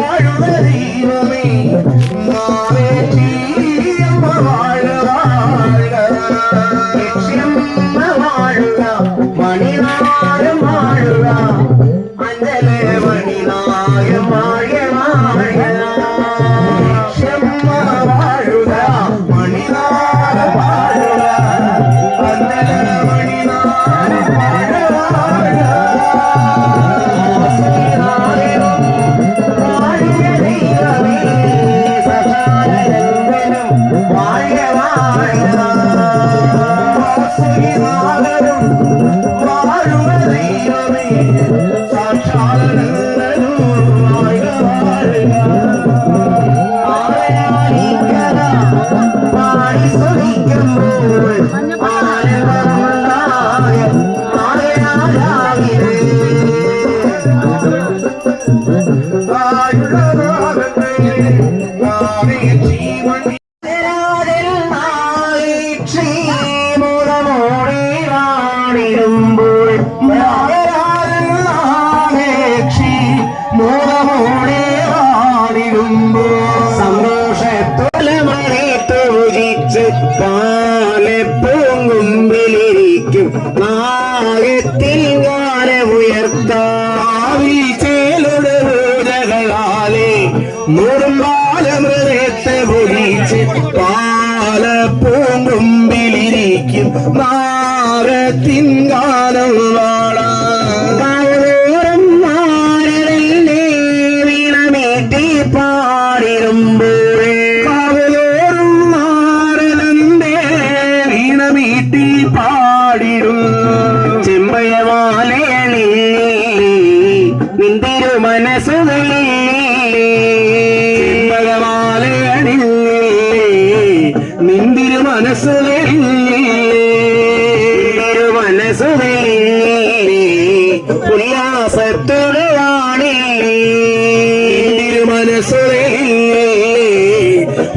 வாழ்வ தெய்வமே പാലപ്പൂങ്കുമ്പിലിരിക്കും നായത്തിൽ ഗാനമുയർത്താവിൽ ചേലുടെ പൂജകളാലെ മുറുമ്പാലമൃതത്തെ പൊലിച്ച് പാലപ്പൂങ്കുമ്പിലിരിക്കും വാഴാം മനസ്സുകളിൽ ഉല്ലാസത്തോടുവാണി നിന്തിരു മനസ്സുകളിൽ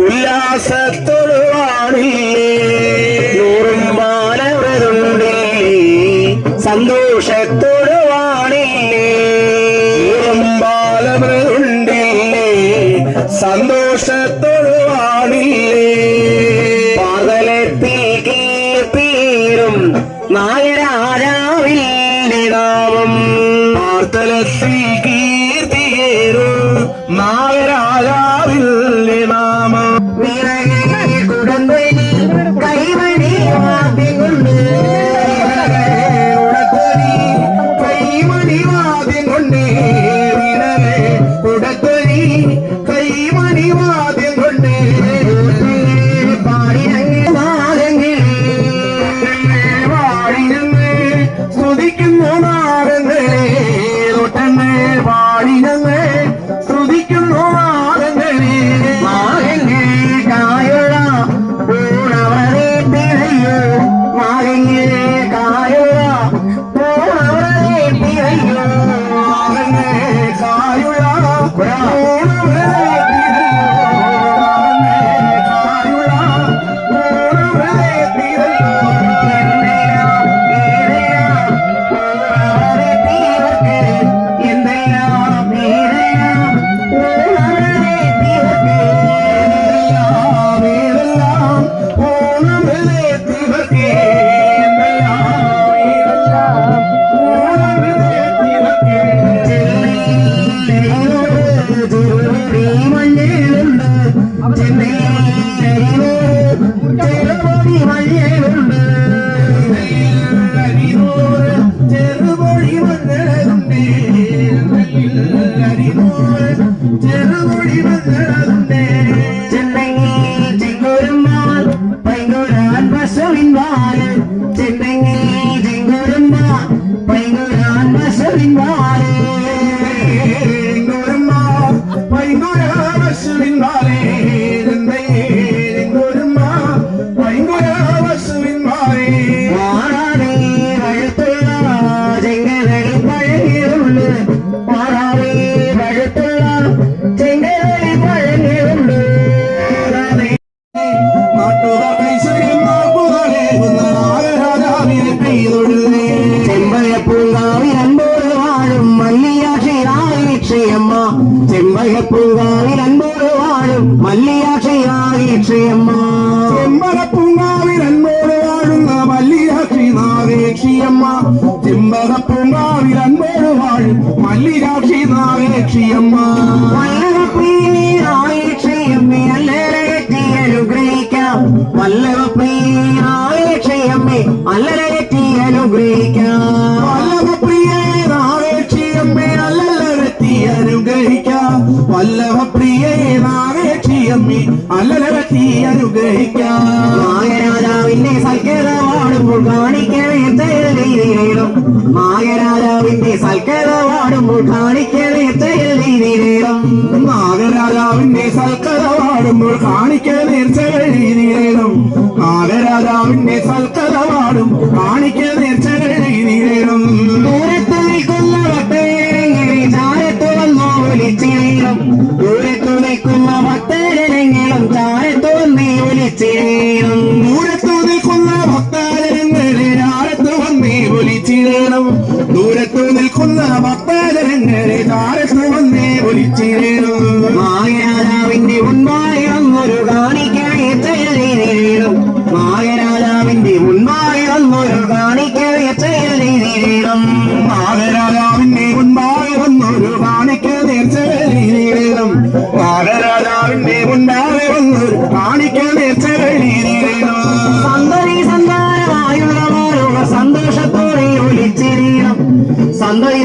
ഉല്ലാസത്തോടുവാണി നൂറും ബാലവൃതുണ്ടേ സന്തോഷത്തോടുവാണില്ലേ നൂറും ബാലവൃതുണ്ടേ സന്തോഷത്തോടുവാണില്ലേ പാതലത്തിൽ കീർത്തീരും നായരാജാവിന്റെ துளசி Bravo! ചെമ്പകപ്പൂവാവിൽ അൻപോട് വാഴും മല്ലിയാക്ഷിയായി ക്ഷേമ ചെമ്പകപ്പൂങ്കാവിൽ അൻപോട് വാഴുന്ന മല്ലിയാക്ഷി നാഗേക്ഷിയമ്മ ചെമ്പകപ്പൂങ്കാവിൽ അൻപോട് വാഴും മല്ലിയാക്ഷി നാഗേക്ഷിയമ്മ വല്ലവപ്രിയായി ക്ഷേമേ അല്ലരകറ്റി അനുഗ്രഹിക്കാം വല്ലവപ്രിയായി ക്ഷേമേ അല്ലരകറ്റി അനുഗ്രഹിക്കാം തയ്യലും നാഗരാജാവിന്റെ സൽക്കഥ പാടുമ്പോൾ കാണിക്ക നേർച്ചകൾ നീരേണം നാഗരാജാവിന്റെ സൽക്കഥ പാടും കാണിക്ക ദൂരത്ത് നിൽക്കുന്ന ഭക്തരെങ്ങനെ ചാരത്ത് വന്നോ വിളിച്ചിടണം ദൂരത്ത് നിൽക്കുന്ന ഭക്തരെങ്കിലും ചാരത്ത് വന്നേ നേർച്ച നീരേണം നാഗരാജാവിന്റെ മുണ്ടാകെ വന്ന് കാണിക്ക നേർച്ച നീരേണം സന്തതി സന്താനമായുള്ളമാരോട് സന്തോഷത്തോടെ ഒലിച്ചിരീണം സന്തതി